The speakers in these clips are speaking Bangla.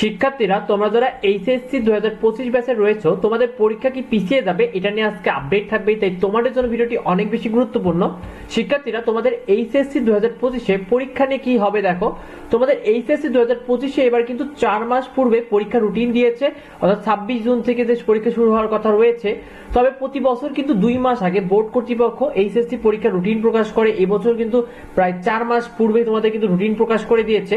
শিক্ষার্থীরা, তোমরা যারা এইচএসসি দু হাজার পঁচিশ ব্যাচে রয়েছে, তোমাদের পরীক্ষা কি পিছিয়ে যাবে? এটা নিয়ে আজকে আপডেট থাকবে। তাই তোমাদের জন্য ভিডিওটি অনেক বেশি গুরুত্বপূর্ণ। শিক্ষার্থীরা, তোমাদের এইচএসসি দু হাজার পঁচিশে পরীক্ষা নিয়ে কি হবে দেখো? তোমাদের এইচএসসি দু হাজার পঁচিশে এবার কিন্তু চার মাস পূর্বে পরীক্ষা রুটিন দিয়েছে। অর্থাৎ ছাব্বিশ জুন থেকে যে পরীক্ষা শুরু হওয়ার কথা রয়েছে, তবে প্রতি বছর কিন্তু দুই মাস আগে বোর্ড কর্তৃপক্ষ এইচএসসি পরীক্ষার রুটিন প্রকাশ করে। এবছর কিন্তু প্রায় চার মাস পূর্বে তোমাদের কিন্তু রুটিন প্রকাশ করে দিয়েছে।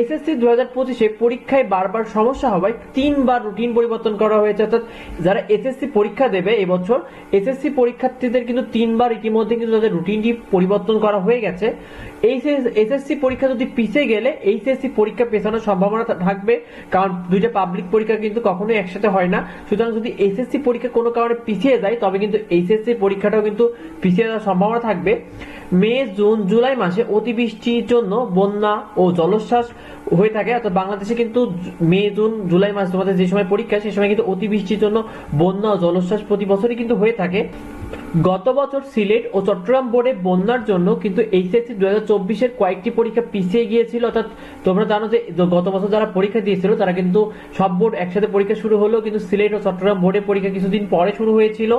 এসএসসি দু হাজার পঁচিশে পরীক্ষায় বারবার সমস্যা হওয়ায় তিনবার রুটিন পরিবর্তন করা হয়েছে, অর্থাৎ যারা এসএসসি পরীক্ষা দেবে এবছর এসএসসি পরীক্ষার্থীদের কিন্তু তিনবার ইতিমধ্যে কিন্তু তাদের রুটিনটি পরিবর্তন করা হয়ে গেছে। এই এসএসসি পরীক্ষা যদি পিছিয়ে গেলে এইচএসসি পরীক্ষা পেছানোর সম্ভাবনা থাকবে, কারণ দুইটা পাবলিক পরীক্ষা কিন্তু কখনোই একসাথে হয় না। সুতরাং যদি এসএসসি পরীক্ষা কোনো কারণে পিছিয়ে যায়, তবে কিন্তু এইচএসসি পরীক্ষাটাও কিন্তু পিছিয়ে যাওয়ার সম্ভাবনা থাকবে। মে, জুন, জুলাই মাসে অতিবৃষ্টির জন্য বন্যা ও জলোচ্ছ্বাস হয়ে থাকে। অর্থাৎ বাংলাদেশে কিন্তু মে, জুন, জুলাই মাসে তোমাদের যে সময় পরীক্ষা সেই সময় কিন্তু অতিবৃষ্টির জন্য বন্যা ও জলোচ্ছ্বাস প্রতি বছরই কিন্তু হয়ে থাকে। গত বছর সিলেট ও চট্টগ্রাম বোর্ডে বন্যার জন্য কিন্তু এইচএসসি দু হাজার চব্বিশের কয়েকটি পরীক্ষা পিছিয়ে গিয়েছিল। অর্থাৎ তোমরা জানো যে গত বছর যারা পরীক্ষা দিয়েছিল, তারা কিন্তু সব বোর্ড একসাথে পরীক্ষা শুরু হলো কিন্তু সিলেট ও চট্টগ্রাম বোর্ডে পরীক্ষা কিছুদিন পরে শুরু হয়েছিল।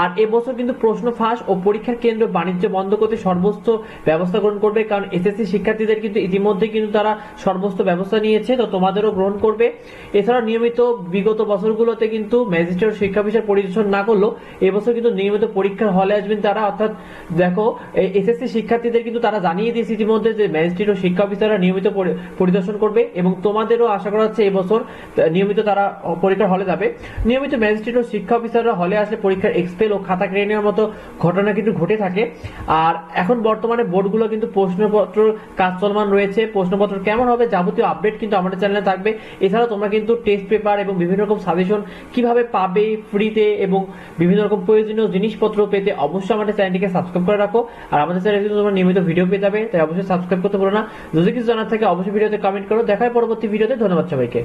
আর এবছর কিন্তু প্রশ্ন ফাঁস ও পরীক্ষার কেন্দ্র বাণিজ্য বন্ধ করতে সর্বোচ্চ ব্যবস্থা গ্রহণ করবে, কারণ এসএসসি শিক্ষার্থীদের কিন্তু ইতিমধ্যে কিন্তু তারা সর্বোচ্চ ব্যবস্থা নিয়েছে, তো তোমাদেরও গ্রহণ করবে। এছাড়া নিয়মিত বিগত বছরগুলোতে কিন্তু ম্যাজিস্ট্রেট শিক্ষা বিষয় পরিদর্শন না করলেও এবছর কিন্তু নিয়মিত পরীক্ষার হলে আসবেন তারা। অর্থাৎ দেখো এসএসসি শিক্ষার্থীদের কিন্তু তারা জানিয়ে দিয়েছে ইতিমধ্যে যে ম্যাজিস্ট্রেট ও শিক্ষা অফিসাররা নিয়মিত পরিদর্শন করবে এবং তোমাদেরও আশা করা হচ্ছে এবছর নিয়মিত তারা পরীক্ষার হলে যাবে। নিয়মিত ম্যাজিস্ট্রেট ও শিক্ষা অফিসাররা হলে আসলে পরীক্ষার এক্সপেল ও খাতা কেড়ে নেওয়ার মতো ঘটনা কিন্তু ঘটে থাকে। আর এখন বর্তমানে বোর্ডগুলো কিন্তু প্রশ্নপত্র কাজ চলমান রয়েছে। প্রশ্নপত্র কেমন হবে যাবতীয় আপডেট কিন্তু আমাদের চ্যানেলে থাকবে। এছাড়া তোমরা কিন্তু টেস্ট পেপার এবং বিভিন্ন রকম সাজেশন কীভাবে পাবে ফ্রিতে এবং বিভিন্ন রকম প্রয়োজনীয় জিনিসপত্র পেতে অবশ্যই আমাদের চ্যানেলটিকে সাবস্ক্রাইব করে রাখো। আর আমাদের চ্যানেলে তোমরা নিয়মিত ভিডিও পেয়ে যাবে, তাই অবশ্যই সাবস্ক্রাইব করতে ভুলো না। যদি কিছু জানার থাকে, অবশ্যই ভিডিওতে কমেন্ট করো। দেখায় পরবর্তী ভিডিওতে ধন্যবাদ সবাইকে।